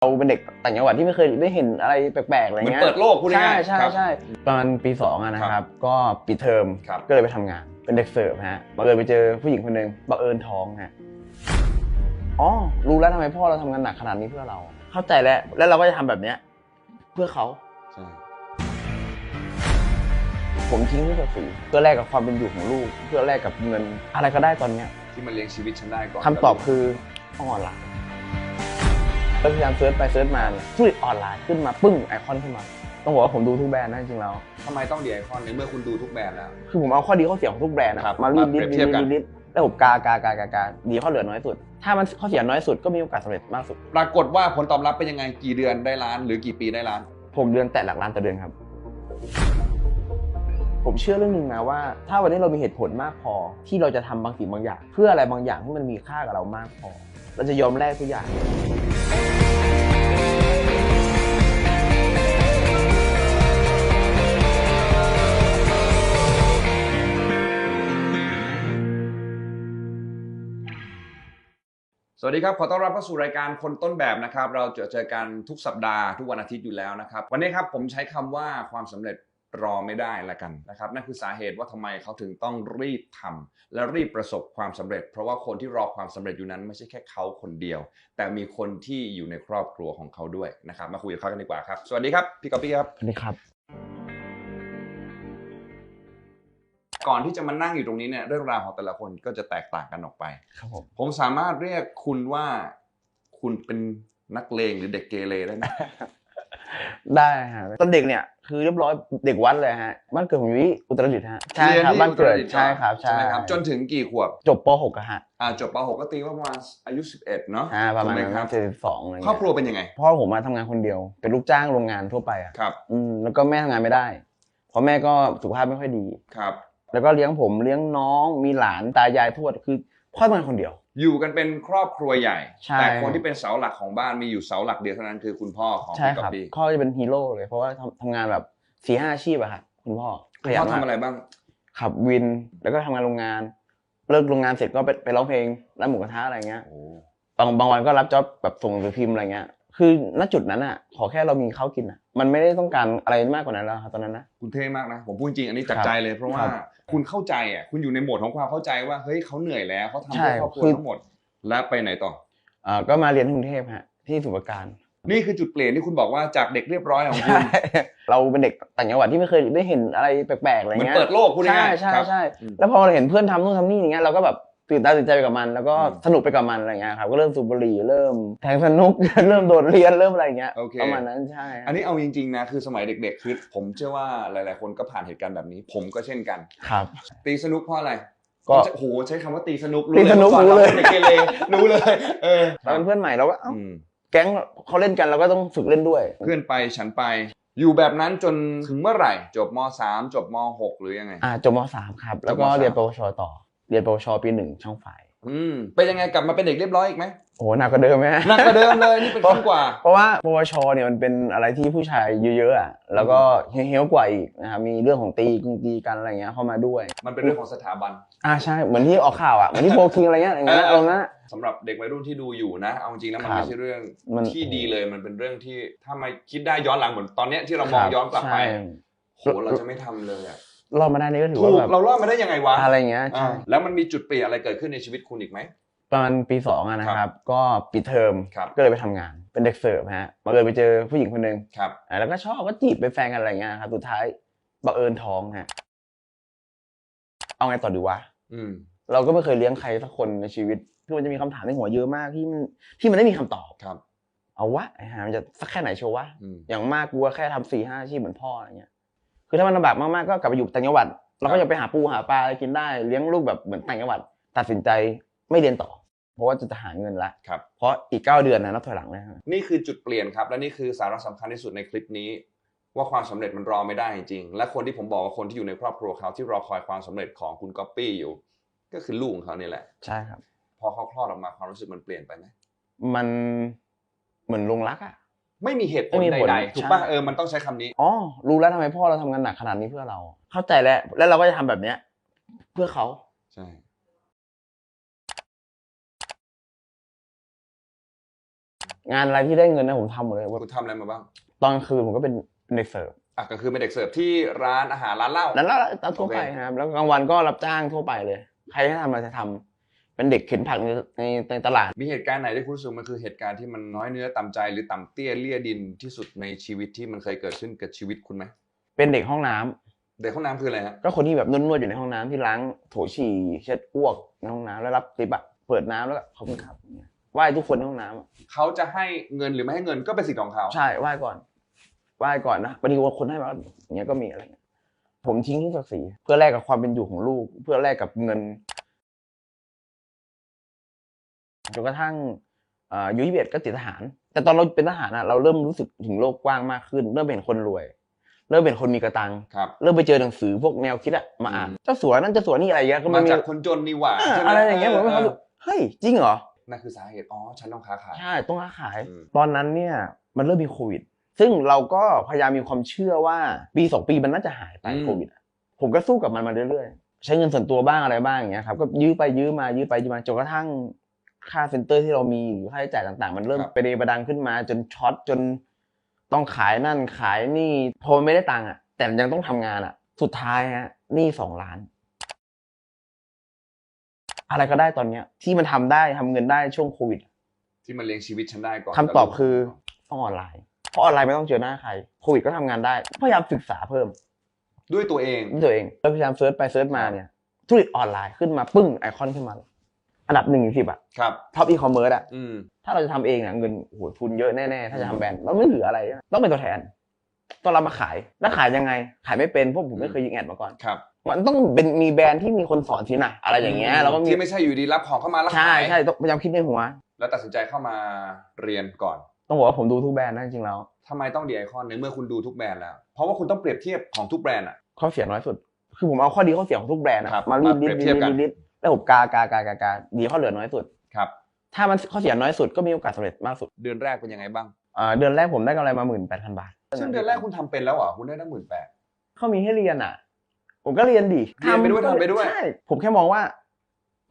เราเป็นเด็กต่างจังหวัดที่ไม่เคยได้เห็นอะไรแปลกๆอะไรเหมือนเงี้ยเปิดโลกพูดใช่ง่ายๆใช่ครับ ใช่ตอนปีสองอะนะคครัรับบก็ปิดเทอมครับ ก็เลยไปทำงาน เป็นเด็กเสิร์ฟฮะบังเอิญไปเจอผู้หญิงคนหนึ่งบังเอิญท้องฮะอ๋อรู้แล้วทำไมพ่อเราทำงานหนักขนาดนี้เพื่อเรา เข้าใจแล้วแล้วเราก็จะทำแบบเนี้ยเพื่อเขา ใช่ ผมทิ้งทุกสิ่งเพื่อแลกกับความเป็นอยู่ของลูก เพื่อแลกกับเงิน อะไรก็ได้ตอนเนี้ยที่มันเลี้ยงชีวิตฉันได้ก่อนคำตอบคือออน ไลน์ก็พยายามเซิร์ชไปเซิร์ชมาเนี่ยธุรกิจออนไลน์ขึ้นมาปึ้งไอคอนขึ้นมา ต้องบอกว่าผมดูทุกแบรนด์นะจริงๆแล้ว ทำไมต้องดีไอคอนในเมื่อคุณดูทุกแบรนด์แล้ว คือผมเอาข้อดีข้อเสียของทุกแบรนด์อะครับมารีดมาลิเปรีดยบเทียบกันลิดลิดแล้วผมกากากากากาดีข้อเหลือน้อยสุด ถ้ามันข้อเสียน้อยสุดก็มีโอกาสสำเร็จมากสุด ปรากฏว่าผลตอบรับเป็นยังไงกี่เดือนได้ล้านหรือกี่ปีได้ล้าน ผมเดือนแต่หลักล้านต่อเดือนครับ ผมเชื่อเรื่องหนึ่งนะว่า ถ้าวันนี้เรามีเหตุผลมากพอ ที่เราจะทำบางสิ่งบางอย่าง เพื่ออะไรบางอย่างที่มันมีค่ากับเรามากพอ เราจะยอมแลกทุกอย่าง สวัสดีครับ ขอต้อนรับเข้าสู่รายการคนต้นแบบนะครับ เราจะเจอกันทุกสัปดาห์ทุกวันอาทิตย์อยู่แล้วนะครับ วันนี้ครับผมใช้คำว่าความสำเร็จ รอไม่ได้ละกันนะครับนั่นคือสาเหตุว่าทำไมเขาถึงต้องรีบทำและรีบประสบความสำเร็จ เพราะว่าคนที่รอความสำเร็จอยู่นั้นไม่ใช่แค่เขาคนเดียว แต่มีคนที่อยู่ในครอบครัวของเขาด้วยนะครับมาคุยกับเขากันดีกว่าครับสวัสดีครับพี่ก๊อปปี้ครับสวัสดีครับก่อนที่จะมานั่งอยู่ตรงนี้เนี่ยเรื่องราวของแต่ละคนก็จะแตกต่างกันออกไป ครับผมผมสามารถเรียกคุณว่าคุณเป็นนักเลงหรือเด็กเกเรได้ไหม ได้ฮะตอนเด็กเนี่ยคือเรียบร้อยเด็กวัดเลยฮะบ้านเกิดผมอยู่ที่อุตรดิตถ์ฮะใช่เรียนครับที่บ้านเกิดอุตรดิตถ์ใช่ครับใช่ไหมครับ จนถึงกี่ขวบจบป .6 อะฮะอ่าจบป .6 ก็ตีว่าประมาณอายุ 11 เนาะอ่าประมาณถูกนั้นไหครับเจ็ดสิบสองอะไรครอบเงี้ยครัวเป็นยังไงพ่อผมมาทำงานคนเดียว เป็นลูกจ้างโรงงานทั่วไปอะครับอืมแล้วก็แม่ทำงานไม่ได้เพราะแม่ก็สุขภาพไม่ค่อยดีครับ แล้วก็เลี้ยงผมเลี้ยงน้องมีหลานตายายทวดคือพ่อทำงานคนเดียว อยู่กันเป็นครอบครัวใหญ่ ใช่ แต่คนที่เป็นเสาหลักของบ้านมีอยู่เสาหลักเดียวเท่านั้นคือคุณพ่อของใช่พี่คก๊อรับปปี้พ่อจะเป็นฮีโร่เลย เพราะว่าทำทำงานแบบสี่ห้าอาชีพอะครับคุณพ่อคุณพ่อทำอะไรบ้าง ขับวินแล้วก็ทำงานโรงงาน เลิกโรงงานเสร็จก็ไปไปร้องเพลงร้านหมูกระทะอะไรเงี้ยโอ้บางบางวันก็รับจ็อบแบบส่งหนังสือพิมพ์อะไรเงี้ย คือณจุดนั้นอะ ขอแค่เรามีข้าวกินอะ มันไม่ได้ต้องการอะไรมากกว่านั้นแล้วครับตอนนั้นนะคุณเท่มากนะผมพูดจริงอันนี้จากครับใจเลย เพราะว่าครับคุณเข้าใจอะคุณอยู่ในโหมดของความเข้าใจว่าเฮ้ยเขาเหนื่อยแล้วเขาทำใช่เพื่อครอบครัวคือทั้งหมดแล้วไปไหนต่ออ่าก็มาเรียนที่กรุงเทพฮะที่สุพรรณการนี่คือจุดเปลี่ยนที่คุณบอกว่าจากเด็กเรียบร้อยของคุณเราเป็นเด็กต่างจังหวัดที่ไม่เคยได้เห็นอะไรแปลกๆอะไรเหมือนเงี้ยเปิดโลกพูดใช่ง่ายๆใช่ครับใช่อืมแล้วพอเราเห็นเพื่อนทำนู่นทำนี่อย่างเงี้ยเราก็แบบ ตื่นตาตื่นใจไปกับมัน แล้วก็อืมสนุกไปกับมันอะไรเงี้ยครับก็เริ่มสูบบุหรี่เริ่มแทงสนุกเริ่มโดดเรียนเริ่มอะไรเงี้ยโอเคประมาณนั้นใช่ฮะอันนี้เอาจริงๆนะคือสมัยเด็กๆคือผมเชื่อว่าหลาย ๆ คนก็ผ่านเหตุการณ์แบบนี้ ผมก็เช่นกันครับ ตีสนุกเพราะอะไรก็โอ้โหใช้คำว่าตีสนุกตีสนุกรู้รู้เลเลยยเด็กเกเรรู้เลยเออเราเป็นเพื่อนใหม่เราก็เอ้าอืมแก๊งเขาเล่นกันเราก็ต้องฝึกเล่นด้วย เพื่อนไปฉันไปอยู่แบบนั้นจนถึงเมื่อไหร่ จบมสามจบมหกหรือยังไงอ่าจบมสามครับ แล้วก็จบมสามเรียนปวชต่อ เรียนปวชปีหนึ่งช่องฝ่ายอืมเป็นยังไงกลับมาเป็นเด็กเรียบร้อยอีกไหมโอ้โหหนักกว่าเดิมไหมฮะหนักกว่าเดิมเลยนี่เป็นขั้นกว่า เพราะว่าปวชเนี่ยมันเป็นอะไรที่ผู้ชายเยอะๆอะแล้วก็เฮี้ยวๆกว่าอีกนะครับมีเรื่องของตีกุงตีกันอะไรเงี้ยเข้ามาด้วย มันเป็นเรื่องของสถาบันอ่าใช่เหมือนที่ออกข่าวอะเหมือนที่โพคิงอะไรเงี้ยอย่างเงี้ยเออเอานะสำหรับเด็กวัยรุ่นที่ดูอยู่นะ เอาจริงแล้วมันครับไม่ใช่เรื่องมันที่ดีเลยมันเป็นเรื่องที่ถ้ามาคิดได้ย้อนหลังเหมือนตอนเนี้ยที่เรามองย้อนกลับไปใช่โหเราจะไม่ทำเลยอะ รอดมาได้นี่ก็ถือถูว่ากแบบเรารอดมาได้ยังไงวะอะไรเงี้ยอ่าใช่แล้วมันมีจุดเปลี่ยนอะไรเกิดขึ้นในชีวิตคุณอีกไหม ประมาณปีสองอะนะครับ ก็ปิดเทอมครับก็เลยไปทำงาน เป็นเด็กเสิร์ฟฮะบังเอิญไปเจอผู้หญิงคนหนึ่งครับ อ่าแล้วก็ชอบก็จีบเป็นแฟนกันอะไรเงี้ยครับสุดท้ายบังเอิญท้องฮะเอาไงต่อดีวะ อืม เราก็ไม่เคยเลี้ยงใครสักคนในชีวิตคือมันจะมีคำถามในหัวเยอะมากที่มันที่มันไม่มีคำตอบครับ เอาวะไอ้ห่ามันจะสักแค่ไหนโชว์วะอืมอย่างมากกูก็แค่ทำสี่ห้าอาชีพเหมือนพ่ออะไรเงี้ย คือถ้ามันลำบากมากๆก็กลับไปอยู่ต่างจังหวัดเราก็จะไปหาปูหาปลาอะไรกินได้เลี้ยงลูกแบบเหมือนต่างจังหวัด ตัดสินใจไม่เรียนต่อ เพราะว่าจะจะหาเงินละครับเพราะอีกเก้าเดือนนะนับถอยหลังนะฮะนี่คือจุดเปลี่ยนครับ และนี่คือสาระสำคัญที่สุดในคลิปนี้ ว่าความสำเร็จมันรอไม่ได้จริงๆและคนที่ผมบอกว่าคนที่อยู่ในครอบครัวเขาที่รอคอยความสำเร็จของคุณก๊อปปี้อยู่ ก็คือลูกของเขานี่แหละ ใช่ครับ พอเขาคลอดออกมาความรู้สึกมันเปลี่ยนไปไหมมันเหมือนลงรักอะ ไม่มีเหตุผไม่ลมีผลใดๆถูกป่ะใช่ เออมันต้องใช้คำนี้ อ๋อ รู้แล้วทำไมพ่อเราทำงานหนักขนาดนี้เพื่อเรา เข้าใจแล้ว แล้วเราก็จะทำแบบเนี้ย เพื่อเขา ใช่ งานอะไรที่ได้เงินนะผมทำหมดเลยว่าคุณทำอะไรมาบ้าง ตอนกลางคืนผมก็เป็นเด็กเสิร์ฟอะก็คือเป็นเด็กเสิร์ฟที่ร้านอาหารร้านเหล้า นั้นแล้วตามทั่วไปโอเคครับ แล้วกลางวันก็รับจ้างทั่วไปเลย ใครให้ทำอะไรจะทำ เป็นเด็กเข็นผักในในในตลาด มีเหตุการณ์ไหนที่คุณรู้สึกมันคือเหตุการณ์ที่มันน้อยเนื้อต่ำใจหรือต่ำเตี้ยเลี่ยดินที่สุดในชีวิตที่มันเคยเกิดขึ้นกับชีวิตคุณไหมเป็นเด็กห้องน้ำเด็กห้องน้ำคืออะไรฮะก็คนที่แบบนวดๆอยู่ในห้องน้ำที่ล้างโถฉี่เช็ดอ้วกในห้องน้ำแล้วรับติปอะเปิดน้ำแล้วก็ขอบคุณครับเนี่ยไหว้ทุกคนในห้องน้ำอะเขาจะให้เงินหรือไม่ให้เงินก็เป็นสิทธิ์ของเขาใช่ไหว้ก่อนไหว้ก่อนนะบางทีว่าคนให้มาอย่างเงี้ยก็มีอะไรเงี้ยผมทิ้งทุกศักดิ์ศรีเพื่อแลกกับความเป็นอยู่ของลูก เพื่อแลกกับเงิน จนกระทั่งเอ่ออายุยี่สิบเอ็ดก็ติดทหาร แต่ตอนเราเป็นทหารอะเราเริ่มรู้สึกถึงโลกกว้างมากขึ้น เริ่มเป็นคนรวย เริ่มเป็นคนมีกระตัง ครับเริ่มไปเจอหนังสือพวกแนวคิดอะมาอ่านอืมเจ้าสัวนั่นเจ้าสัวนี่อะไรเงี้ยก็มามีจากคนจนนี่หว่าอ่าใช่หมอะไรอย่างเงี้ยผมก็อเขาอสึกเฮ้ยจริงเหรอ นั่นคือสาเหตุ อ๋อ ฉันต้องค้าขาย ใช่ต้องค้าขาย อืม ตอนนั้นเนี่ยมันเริ่มมีโควิด ซึ่งเราก็พยายามมีความเชื่อว่าปีสองปีมันน่าจะหายไปโควิดอะผมก็สู้กับมันมาเรื่อยๆ ใช้เงินส่วนตัวบ้างอะไรบ้างอย่างเงี้ยครับ ก็ยื้อไปยื้อมายื้อไปยื้อมาจนกระทั่ง ค่าเซ็นเตอร์ที่เรามีหรือค่าใช้จ่ายต่าง ๆ มันเริ่มไปเดประดังขึ้นมา จนช็อตจนต้องขายนั่นขายนี่พอมันไม่ได้ตังค์อะ แต่มันยังต้องทำงานอะ สุดท้ายฮะหนี่สองล้าน อะไรก็ได้ตอนเนี้ย ที่มันทำได้ทำเงินได้ช่วงโควิด ที่มันเลี้ยงชีวิตฉันได้ก่อนคำตอบคือต้องออนไลน์ เพราะออนไลน์ไม่ต้องเจอหน้าใคร โควิดก็ทำงานได้ พยายามศึกษาเพิ่มด้วยตัวเอง ด้วยตัวเองแล้วพยายามเซิร์ชไปเซิร์ชมาเนี่ย ธุรกิจออนไลน์ขึ้นมาปึ้งไอคอนขึ้นมาเลย อันดับหนึ่งสิบอะครับ ท็อปอีคอมเมิร์ซอะอืม ถ้าเราจะทำเองอะเงินโอ้โหทุนเยอะแน่ๆ ถ้าจะทำแบรนด์เราไม่เหลืออะไรต้องเป็นตัวแทน ต้องรับมาขาย แล้วขายยังไง ขายไม่เป็นพวกผมไม่เคยยิงแอดมาก่อน ครับมันต้องเป็นมีแบรนด์ที่มีคนสอนสินะอะไรอย่างเงี้ยแล้วก็มีที่ไม่ใช่อยู่ดีรับของเข้ามาแล้วใช่ขายใช่ต้องพยายามคิดในหัว แล้วตัดสินใจเข้ามาเรียนก่อนต้องบอกว่าผมดูทุกแบรนด์นะจริงๆแล้วทำไมต้องดีไอคอนในเมื่อคุณดูทุกแบรนด์แล้ว เพราะว่าคุณต้องเปรียบเทียบของทุกแบรนด์อะ ข้อเสียน้อยสุด คือผมเอาข้อดีข้อเสียของทุกแบรนด์นะครับมารีดมาเปรียบเทียบกัน รีด แล้วผมกากากากากาดีข้อเหลือน้อยสุด ครับ ถ้ามันข้อเสียน้อยสุดก็มีโอกาสสำเร็จมากสุดเดือนแรกเป็นยังไงบ้าง อ่าเดือนแรกผมได้กำไรมาหมื่นแปดพันบาทซึ่งเดือนแรกคุณทำเป็นแล้วเหรอคุณได้ตั้งหมื่นแปด เขามีให้เรียนอะ ผมก็เรียนดิเรียนไปด้วยทำไปด้วย ใช่ผมแค่มองว่า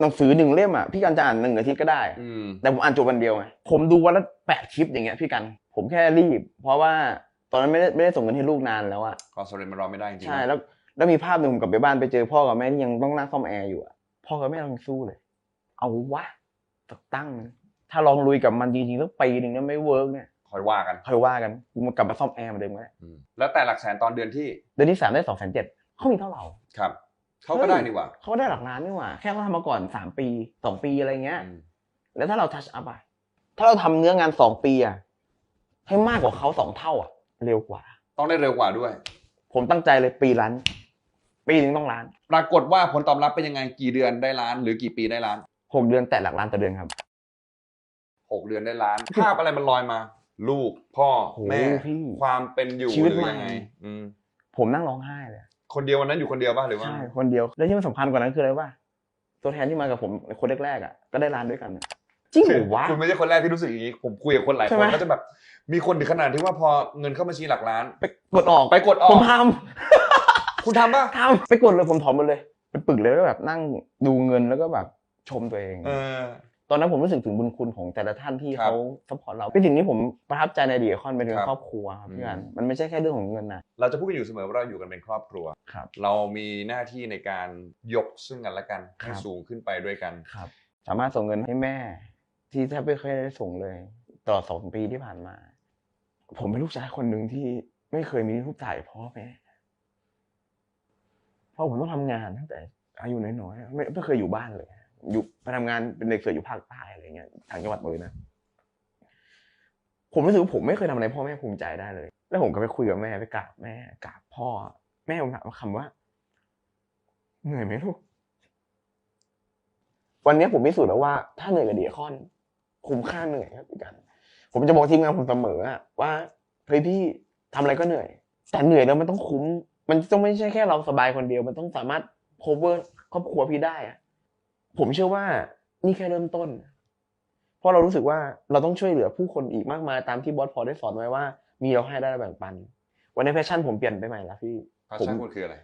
หนังสือหนึ่งเล่มอะพี่กันจะอ่านหนึ่งอาทิตย์ก็ได้ อืม แต่ผมอ่านจบวันเดียวไง ผมดูวันละแปดคลิปอย่างเงี้ยพี่กัน ผมแค่รีบ เพราะว่าตอนนั้นไม่ได้ไม่ได้ส่งเงินให้ลูกนานแล้วอะความสำเร็จมันรอไม่ได้จริงๆใช่ แล้วแล้วมีภาพหนึ่งผมกลับไปบ้านไปเจอพ่อกับแม่ที่ยังต้องนั่งซ่อมแอร์อยู่อะ พ่อกับแม่ยังสู้เลย เอาวะตักตั้งมันถ้าลองลุยกับมันจริงๆสักปีหนึ่งเนี่ยไม่เวิร์กเนี่ยคอยว่ากันค่อยว่ากันมันกลับมาซ่อมแอร์เหมือนเดิมก็ได้อืมแล้วแต่หลักแสนตอนเดือนที่ เดือนที่สามได้สองแสนเจ็ดเขามีเท่าเราครับเขาก็ได้นี่หว่าเขาก็ได้หลักล้านนี่หว่า แค่เขาทำมาก่อนสามปีสองปีอะไรเงี้ยอืมแล้วถ้าเราทัชอัพอะถ้าเราทำเนื้องานสองปีอะให้มากกว่าเขาสองเท่าอะเร็วกว่า ต้องได้เร็วกว่าด้วย ผมตั้งใจเลยปีล้าน ปีหนึงต้องล้าน ปรากฏว่าผลตอบรับเป็นยังไงกี่เดือนได้ล้าน หรือกี่ปีได้ล้านหกเดือนแตะหลักล้านต่อเดือนครับหกเดือนได้ล้านภาพอะไรมันลอยมา ลูกพ่อโหแม่พี่ความเป็นอยู่ชีวิตหรือใหม่ยังไงอืมผมนั่งร้องไห้เลยคนเดียววันนั้นอยู่คนเดียวป่ะหรือว่าใช่คนเดียวแล้วที่มันสำคัญกว่านั้นคืออะไรว่าตัวแทนที่มากับผมคนแรกๆอะก็ได้ล้านด้วยกันอะจริงเหรอวะคุณไม่ใช่คนแรกที่รู้สึกอย่างนี้ ผมคุยกับคนหลายใช่คไหมนก็จะแบบ มีคนถึงขนาดที่ว่าพอเงินเข้าบัญชีหลักล้าน ไปกดออกไปกดออผมกท คุณทำป่ะำทำไปกดเลยผมถอนหมดเลยเป็นปึกเลยแล้วแบบนั่งดูเงินแล้วก็แบบชมตัวเองเออตอนนั้นผมรู้สึกถึงบุญคุณของแต่ละท่านที่ครับเขาสปอร์ตเราเป็นสิ่งที่ผมประทับใจในดีคอนเป็นครับครอบครัวครับอืมพี่กันมันไม่ใช่แค่เรื่องของเงินนะเราจะพูดกันอยู่เสมอว่าเราอยู่กันเป็นครอบครัวครับเรามีหน้าที่ในการยกซึ่งกันและกันให้ครับสูงขึ้นไปด้วยกันครับ สามารถส่งเงินให้แม่ ที่แทบไม่เคยได้ส่งเลยตลอดสองปีที่ผ่านมา ผมเป็นลูกชายคนหนึ่งที่ไม่เคยมีรูปถ่ายพ่อแม่ เพราะผมต้องทำงานตั้งแต่อายุน้อยๆไม่ไม่เคยอยู่บ้านเลย อยู่ไปทำงานเป็นเด็กเสิร์ฟอยู่ภาคใต้อะไรเงี้ยทางจังหวัดเลยนะผมรู้สึกว่าผมไม่เคยทำอะไรพ่อแม่ภูมิใจได้เลย แล้วผมก็ไปคุยกับแม่ไปกราบแม่กราบพ่อ แม่ผมถามคำว่าเหนื่อยไหมลูกวันนี้ผมพิสูจน์แล้วว่าถ้าเหนื่อยกับเดียคอน คุ้มค่าเหนื่อยครับพี่กัน ผมจะบอกทีมงานผมเสมอว่าเฮ้ยพี่ทำอะไรก็เหนื่อย แต่เหนื่อยแล้วมันต้องคุ้ม มันต้องไม่ใช่แค่เราสบายคนเดียว มันต้องสามารถ cover ครอบครัวพี่ได้อะผมเชื่อว่านี่แค่เริ่มต้น เพราะเรารู้สึกว่าเราต้องช่วยเหลือผู้คนอีกมากมายตามที่บอสพอได้สอนไว้ว่า มีเราให้ได้เราแบ่งปัน วันนี้แพชชั่นผมเปลี่ยนไปใหม่แล้วพี่พาผมชั่นคุณคืออะไร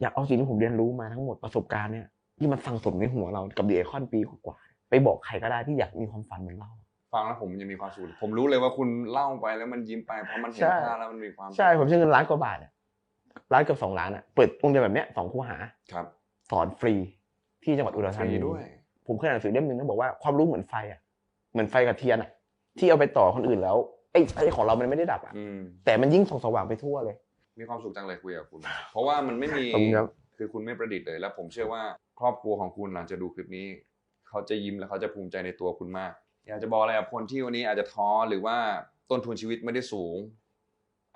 อยากเอาสิ่งที่ผมเรียนรู้มาทั้งหมดประสบการณ์เนี่ยที่มันสั่งสมในหัวเรากับเดียคอนปีกว่าๆไปบอกใครก็ได้ที่อยากมีความฝันเหมือนเราฟังแล้วผมยังมีความสุขผมรู้เลยว่าคุณเล่าไปแล้วมันยิ้มไปเพราะมันเห็นใช่ภาพแล้วมันมีความสุขใช่ผมใช้เงินล้านกว่าบาทอะ ล้านเกือบสองล้านอะเปิดโรงเรียนแบบเนี้ยสองคูหาครับสอนฟรีที่จังหวัดอุดรฟธารีนีด้วย ผมเคยอ่านหนังสือเล่มหนึ่งนะบอกว่าความรู้เหมือนไฟอะเหมือนไฟกับเทียนอะที่เอาไปต่อคนอื่นแล้วไอ้ไอ้ของเรามันไม่ได้ดับอะอืมแต่มันยิ่งส่องสว่างไปทั่วเลย มีความสุขจังเลยคุยกับคุณ เพราะว่ามันไม่มีขอบคุณครับคือคุณไม่ประดิษฐ์เลยแล้ว ผมเชื่อว่าครอบครัวของคุณหลังจะดูคลิปนี้ เขาจะยิ้มและเขาจะภูมิใจในตัวคุณมาก อยากจะบอกอะไรกับคนที่วันนี้อาจจะท้อหรือว่าต้นทุนชีวิตไม่ได้สูง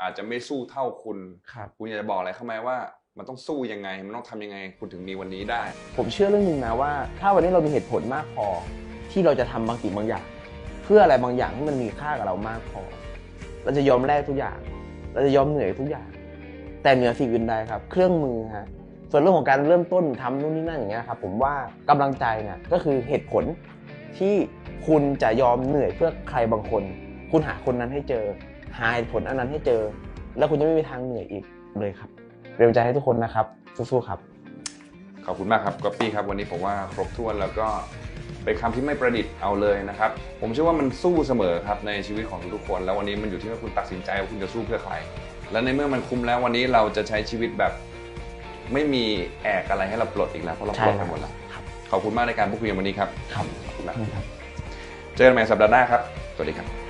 อาจจะไม่สู้เท่าคุณ ครับคุณอยากจะบอกอะไรเข้าไหมว่า มันต้องสู้ยังไง มันต้องทำยังไงคุณถึงมีวันนี้ได้ ผมเชื่อเรื่องหนึ่งนะว่า ถ้าวันนี้เรามีเหตุผลมากพอ ที่เราจะทำบางสิ่งบางอย่าง เพื่ออะไรบางอย่างที่มันมีค่ากับเรามากพอ เราจะยอมแลกทุกอย่าง เราจะยอมเหนื่อยทุกอย่าง แต่เหนือสิ่งอื่นใดครับ เครื่องมือฮะส่วนเรื่องของการเริ่มต้นทำนู่นนี่นั่นอย่างเงี้ยครับผมว่ากำลังใจเนี่ยก็คือเหตุผลที่คุณจะยอมเหนื่อยเพื่อใครบางคน คุณหาคนนั้นให้เจอ หาเหตุผลอันนั้นให้เจอ แล้วคุณจะไม่มีทางเหนื่อยอีกเลยครับเป็นกำลังใจให้ทุกคนนะครับสู้ๆครับ ขอบคุณมากครับก๊อปปี้ครับวันนี้ผมว่าครบถ้วนแล้วก็เป็นคำที่ไม่ประดิษฐ์เอาเลยนะครับ ผมเชื่อว่ามันสู้เสมอครับในชีวิตของทุกๆคน แล้ววันนี้มันอยู่ที่ว่าคุณตัดสินใจว่าคุณจะสู้เพื่อใคร และในเมื่อมันคุ้มแล้ววันนี้เราจะใช้ชีวิตแบบ ไม่มีแอกอะไรให้เราปลดอีกแล้วเพราะเราใช่ปลดคไปรับหมดแล้วครับขอบคุณมากในการพูดคุยกันวันนี้ครับครับขอบคุณมากครับเจอกันใหม่สัปดาห์หน้าครับสวัสดีครับ